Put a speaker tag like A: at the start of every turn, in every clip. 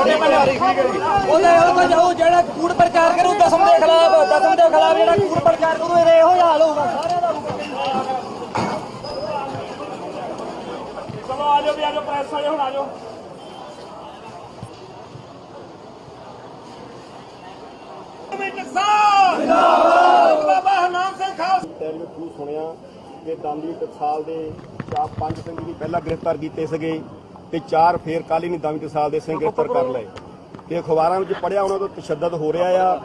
A: ਉਹਦੇ ਉਹ ਜਾਓ ਜਿਹੜਾ ਕੂੜ ਪ੍ਰਚਾਰ ਕਰੂ ਦਸਮ ਦੇ ਖਿਲਾਫ ਦਸਮ ਦੇ ਖਿਲਾਫ ਜਿਹੜਾ ਕੂੜ ਪ੍ਰਚਾਰ ਕਰੂ ਇਹਦੇ ਇਹੋ ਹੀ ਹਾਲ ਹੋਊਗਾ। ਸਾਰਿਆਂ ਦਾ
B: ਚਲੋ ਆ ਜਾਓ ਵੀ ਆ ਜਾਓ ਪ੍ਰੈਸ ਵਾਲੇ ਹੁਣ ਆ ਜਾਓ। ਬਾਬਾ ਹਰਨਾਮ ਸਿੰਘ ਖਾਲਸਾ।
C: ਤੈਨੂੰ ਤੂੰ ਸੁਣਿਆ ਕਿ ਦਮਦੀ ਟਕਸਾਲ ਦੇ ਚਾਰ ਪੰਜ ਸਿੰਘ ਵੀ ਪਹਿਲਾਂ ਗ੍ਰਿਫਤਾਰ ਕੀਤੇ ਸੀਗੇ। ਤੇ ਚਾਰ ਫੇਰ ਕੱਲ ਹੀ ਨਹੀਂ ਦਮਦੀ ਟਕਸਾਲ ਦੇ ਸਿੰਘ ਗ੍ਰਿਫਤਾਰ ਕਰ ਲਏ। ਤੇ ਅਖਬਾਰਾਂ ਵਿੱਚ ਪੜਿਆ ਉਹਨਾਂ ਤੋਂ ਤਸ਼ੱਦਦ ਹੋ ਰਿਹਾ ਆ।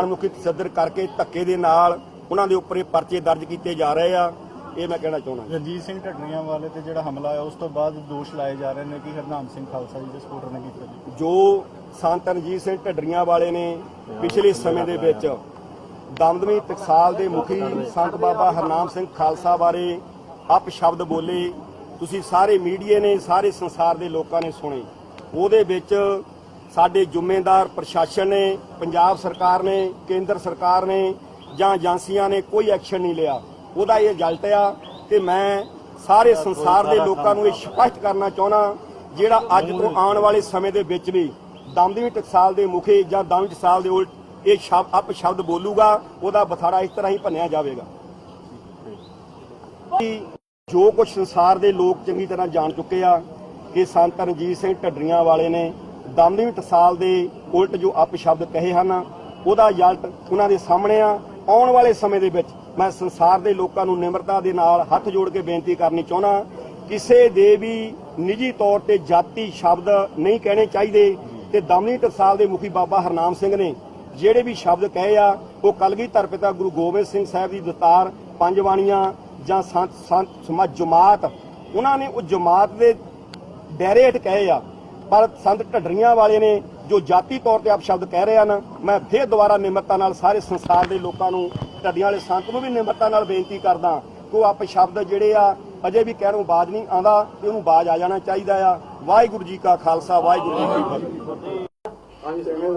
C: ਅਣਮੁਖੀ ਤਸ਼ੱਦਦ ਕਰਕੇ ਧੱਕੇ ਦੇ ਨਾਲ ਉਹਨਾਂ ਦੇ ਉੱਪਰ ਇਹ ਪਰਚੇ ਦਰਜ ਕੀਤੇ ਜਾ ਰਹੇ ਆ। ਇਹ ਮੈਂ ਕਹਿਣਾ ਚਾਹੁੰਦਾ
D: ਰਣਜੀਤ ਸਿੰਘ ਢੱਡਰੀਆਂ ਵਾਲੇ ਤੇ ਜਿਹੜਾ ਹਮਲਾ ਹੋਇਆ ਉਸ ਤੋਂ ਬਾਅਦ ਦੋਸ਼ ਲਾਏ ਜਾ ਰਹੇ ਨੇ ਕਿ ਹਰਨਾਮ ਸਿੰਘ ਖਾਲਸਾ ਜੀ ਦੇ ਸਪੋਰਟਰ ਨੇ ਕੀਤਾ ਜੀ।
C: ਜੋ ਸੰਤ ਰਣਜੀਤ ਸਿੰਘ ਢੱਡਰੀਆਂ ਵਾਲੇ ਨੇ ਪਿਛਲੇ ਸਮੇਂ ਦੇ ਵਿੱਚ ਦਮਦਮੀ ਟਕਸਾਲ ਦੇ ਮੁਖੀ ਸੰਤ ਬਾਬਾ ਹਰਨਾਮ ਸਿੰਘ ਖਾਲਸਾ ਬਾਰੇ ਅਪ ਸ਼ਬਦ ਬੋਲੇ ਤੁਸੀਂ ਸਾਰੇ ਮੀਡੀਆ ਨੇ ਸਾਰੇ ਸੰਸਾਰ ਦੇ ਲੋਕਾਂ ਨੇ ਸੁਣੇ। ਉਹਦੇ ਵਿੱਚ ਸਾਡੇ ਜ਼ਿੰਮੇਦਾਰ ਪ੍ਰਸ਼ਾਸਨ ਨੇ ਪੰਜਾਬ ਸਰਕਾਰ ਨੇ ਕੇਂਦਰ ਸਰਕਾਰ ਨੇ ਜਾਂ ਏਜੰਸੀਆਂ ਨੇ ਕੋਈ ਐਕਸ਼ਨ ਨਹੀਂ ਲਿਆ। ਉਹਦਾ ਇਹ ਰਿਜ਼ਲਟ ਆ ਤੇ ਮੈਂ ਸਾਰੇ ਸੰਸਾਰ ਦੇ ਲੋਕਾਂ ਨੂੰ ਇਹ ਸਪਸ਼ਟ ਕਰਨਾ ਚਾਹੁੰਦਾ ਜਿਹੜਾ ਅੱਜ ਤੋਂ ਆਉਣ ਵਾਲੇ ਸਮੇਂ ਦੇ ਵਿੱਚ ਵੀ ਦਮਦਮੀ ਟਕਸਾਲ ਦੇ ਮੁਖੀ ਜਾਂ ਦਮਦਮੀ ਟਕਸਾਲ ਦੇ ਉਲਟ ਇਹ ਸ਼ਬਦ ਅਪ ਸ਼ਬਦ ਬੋਲੂਗਾ ਉਹਦਾ ਬਥਾੜਾ ਇਸ ਤਰ੍ਹਾਂ ਹੀ ਭੰਨਿਆ ਜਾਵੇਗਾ। ਜੋ ਕੁਝ ਸੰਸਾਰ ਦੇ ਲੋਕ ਚੰਗੀ ਤਰ੍ਹਾਂ ਜਾਣ ਚੁੱਕੇ ਆ, ਕਿ ਸੰਤ ਰਣਜੀਤ ਸਿੰਘ ਢੱਡਰੀਆਂ ਵਾਲੇ ਨੇ ਦਮਦਮੀ ਟਸਾਲ ਦੇ ਉਲਟ ਜੋ ਅਪ ਸ਼ਬਦ ਕਹੇ ਹਨ, ਉਹਦਾ ਰਿਜ਼ਲਟ ਉਹਨਾਂ ਦੇ ਸਾਹਮਣੇ ਆ। ਆਉਣ ਵਾਲੇ ਸਮੇਂ ਦੇ ਵਿੱਚ ਮੈਂ ਸੰਸਾਰ ਦੇ ਲੋਕਾਂ ਨੂੰ ਨਿਮਰਤਾ ਦੇ ਨਾਲ ਹੱਥ ਜੋੜ ਕੇ ਬੇਨਤੀ ਕਰਨੀ ਚਾਹੁੰਦਾ ਕਿਸੇ ਦੇ ਵੀ ਨਿੱਜੀ ਤੌਰ ਤੇ ਜਾਤੀ ਸ਼ਬਦ ਨਹੀਂ ਕਹਿਣੇ ਚਾਹੀਦੇ ਤੇ ਦਮਨੀ ਟਕਸਾਲ ਦੇ ਮੁਖੀ ਬਾਬਾ ਹਰਨਾਮ ਸਿੰਘ ਨੇ ਜਿਹੜੇ ਵੀ ਸ਼ਬਦ ਕਹੇ ਆ, ਉਹ ਕਲਗੀਧਰ ਪਿਤਾ ਗੁਰੂ ਗੋਬਿੰਦ ਸਿੰਘ ਸਾਹਿਬ ਦੀ ਦਤਾਰ ਪੰਜ ਬਾਣੀਆਂ ਜਾਂ ਸੰਤ ਸੰਤ ਸਮਾਜ ਜਮਾਤ, ਉਹਨਾਂ ਨੇ ਉਹ ਜਮਾਤ ਦੇ ਦਾਇਰੇ ਹੇਠ ਕਹੇ ਆ। ਪਰ ਸੰਤ ਢੱਡਰੀਆਂ ਵਾਲੇ ਨੇ ਜੋ ਜਾਤੀ ਤੌਰ ਤੇ ਆਪ ਸ਼ਬਦ ਕਹਿ ਰਹੇ ਹਨ, ਮੈਂ ਫੇਰ ਦੁਬਾਰਾ ਨਿਮਰਤਾ ਨਾਲ ਸਾਰੇ ਸੰਸਾਰ ਦੇ ਲੋਕਾਂ ਨੂੰ, ਢੱਡੀਆਂ ਵਾਲੇ ਸੰਤ ਨੂੰ ਵੀ ਨਿਮਰਤਾ ਨਾਲ ਬੇਨਤੀ ਕਰਦਾ ਕਿ ਉਹ ਆਪ ਸ਼ਬਦ ਜਿਹੜੇ ਆ, ਅਜੇ ਵੀ ਕਹਿਣ ਨੂੰ ਬਾਜ ਨਹੀਂ ਆਂਦਾ ਤੇ ਉਹਨੂੰ ਬਾਜ ਆ ਜਾਣਾ ਚਾਹੀਦਾ ਆ। ਵਾਹਿਗੁਰੂ ਜੀ ਕਾ ਖਾਲਸਾ, ਵਾਹਿਗੁਰੂ ਜੀ ਕੀ ਫਤਿਹ।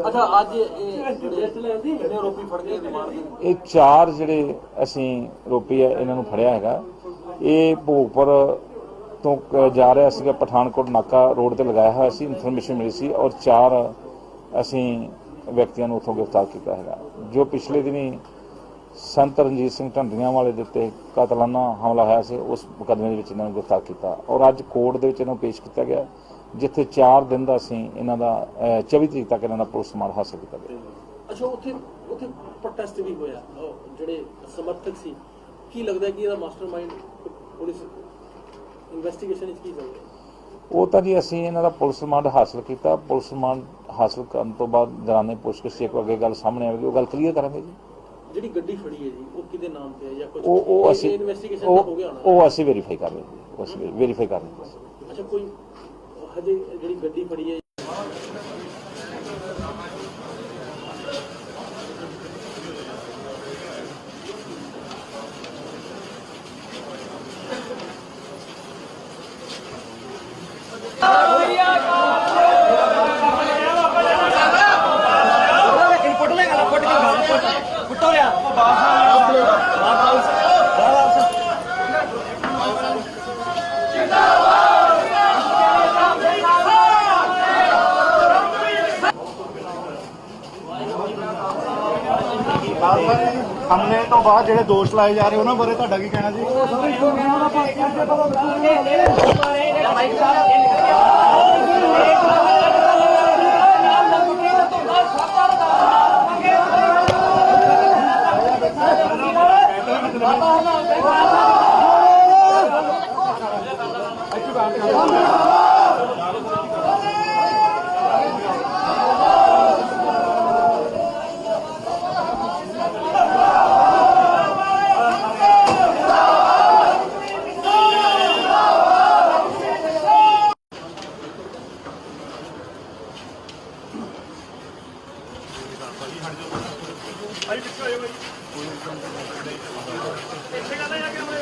A: ਅੱਛਾ, ਅੱਜ ਇਹ ਜਿਹੜੇ ਆਰੋਪੀ ਫੜ ਕੇ ਰਿਮਾਂਡ ਦੇ
E: ਇਹ ਚਾਰ ਜਿਹੜੇ ਅਸੀਂ ਆਰੋਪੀ ਹੈ, ਇਹਨਾਂ ਨੂੰ ਫੜਿਆ ਹੈਗਾ। ਇਹ ਭੋਗਪੁਰ ਤੋਂ ਕ- ਜਾ ਰਿਹਾ ਸੀਗਾ ਪਠਾਨਕੋਟ ਨਾਕਾ ਰੋਡ ਤੇ ਲਗਾਇਆ ਹੋਇਆ ਸੀ ਇਨਫੋਰਮੇਸ਼ਨ ਮਿਲੀ ਸੀ ਔਰ ਚਾਰ ਅਸੀਂ ਵਿਅਕਤੀਆਂ ਨੂੰ ਉੱਥੋਂ ਗ੍ਰਿਫਤਾਰ ਕੀਤਾ ਹੈਗਾ। ਜੋ ਪਿਛਲੇ ਦਿਨੀ ਸੰਤ ਰਣਜੀਤ ਸਿੰਘ ਢੰਡੀਆਂ ਵਾਲੇ ਦੇ ਉੱਤੇ ਕਾਤਲਾਨਾ ਹਮਲਾ ਹੋਇਆ ਸੀ ਉਸ ਮੁਕੱਦਮੇ ਦੇ ਵਿੱਚ ਇਹਨਾਂ ਨੂੰ ਗ੍ਰਿਫਤਾਰ ਕੀਤਾ। ਔਰ ਅੱਜ ਕੋਰਟ ਦੇ ਵਿੱਚ ਇਹਨਾਂ ਨੂੰ ਪੇਸ਼ ਕੀਤਾ ਗਿਆ ਜਿੱਥੇ 4 ਦਿਨ ਦਾ ਅਸੀਂ ਇਹਨਾਂ ਦਾ ਅਹ, 24 ਤਰੀਕ ਤੱਕ ਇਹਨਾਂ ਦਾ ਪੁਲਿਸ ਰਿਮਾਂਡ ਹਾਸਲ ਕੀਤਾ ਗਿਆ।
F: ਅੱਛਾ ਉੱਥੇ ਉੱਥੇ ਪ੍ਰੋਟੈਸਟ ਵੀ ਹੋਇਆ। ਉਹ ਜਿਹੜੇ ਸਮਰਥਕ ਸੀ ਕੀ ਲੱਗਦਾ ਕਿ ਇਹਦਾ ਮਾਸਟਰਮਾਈਂਡ ਪੁਲਿਸ ਇਨਵੈਸਟੀਗੇਸ਼ਨ ਵਿੱਚ ਕੀ ਚੱਲ ਰਿਹਾ
E: ਉਹ ਤਾਂ ਜੀ ਅਸੀਂ ਇਹਨਾਂ ਦਾ ਪੁਲਿਸ ਰਿਮਾਂਡ ਹਾਸਲ ਕੀਤਾ। ਪੁਲਿਸ ਰਿਮਾਂਡ ਹਾਸਲ ਕਰਨ ਤੋਂ ਬਾਅਦ ਦੌਰਾਨੇ ਪੁੱਛਗਿੱਛ ਜੇ ਕੋਈ ਅੱਗੇ ਗੱਲ ਸਾਹਮਣੇ ਆਵੇਗੀ ਉਹ ਗੱਲ ਕਲੀਅਰ ਕਰਾਂਗੇ ਜੀ।
F: ਜਿਹੜੀ ਗੱਡੀ ਫੜੀ ਹੈ ਜੀ ਉਹ ਕਿਹਦੇ ਨਾਮ ਤੇ ਹੈ ਜਾਂ ਕੁਝ
E: ਉਹ ਉਹ ਅਸੀਂ
F: ਇਨਵੈਸਟੀਗੇਸ਼ਨ ਹੋ ਗਿਆ ਹੋਣਾ
E: ਉਹ ਅਸੀਂ ਵੈਰੀਫਾਈ ਕਰ ਰਹੇ ਹਾਂ। ਉਹ ਅਸੀਂ ਵੈਰੀਫਾਈ ਕਰ ਰਹੇ ਹਾਂ
F: ਅੱਛਾ ਕੋਈ ਹਜੇ ਜਿਹੜੀ ਗੱਡੀ ਫੜੀ ਹੈ
D: ਹਮਲੇ ਤੋਂ ਬਾਅਦ ਜਿਹੜੇ ਦੋਸ਼ ਲਾਏ ਜਾ ਰਹੇ ਉਹਨਾਂ ਬਾਰੇ ਤੁਹਾਡਾ ਕੀ ਕਹਿਣਾ ਜੀ
A: ਇੱਥੇ ਗੱਲ ਆ ਕਿ ਮੈਂ